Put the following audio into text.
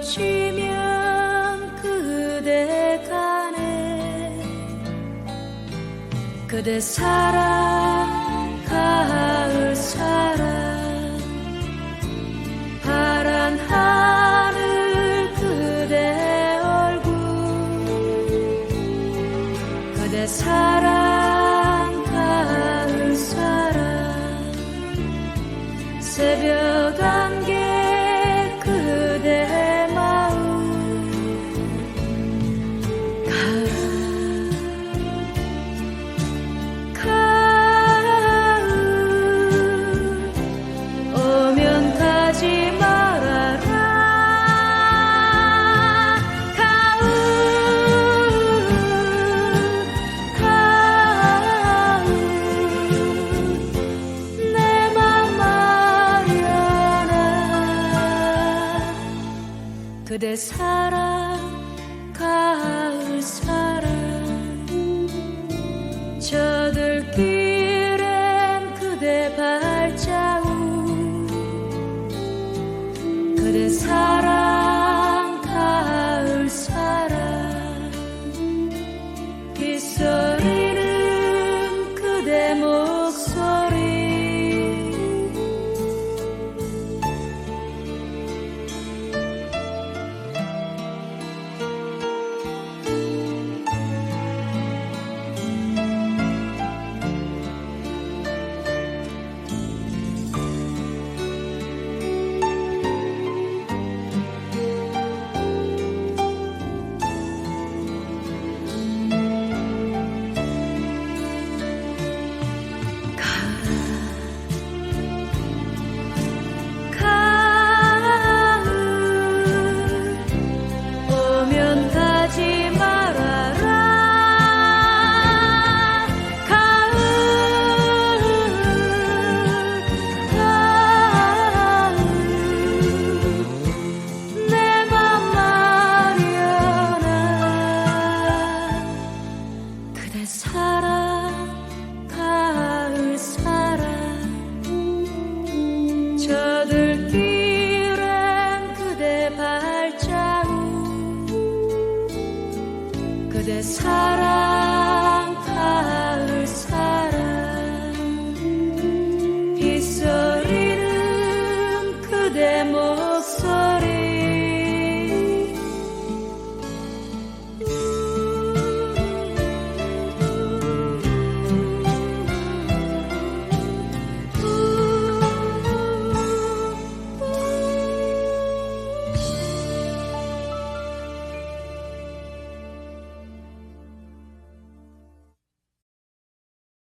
지면 그대 가네 그대 사랑 가을 사랑 파란 하늘 그대 얼굴 그대 사랑 가을 사랑 새벽 그대 사랑 가을 사랑. 저들길엔 그대 발자국. 그대 사랑 just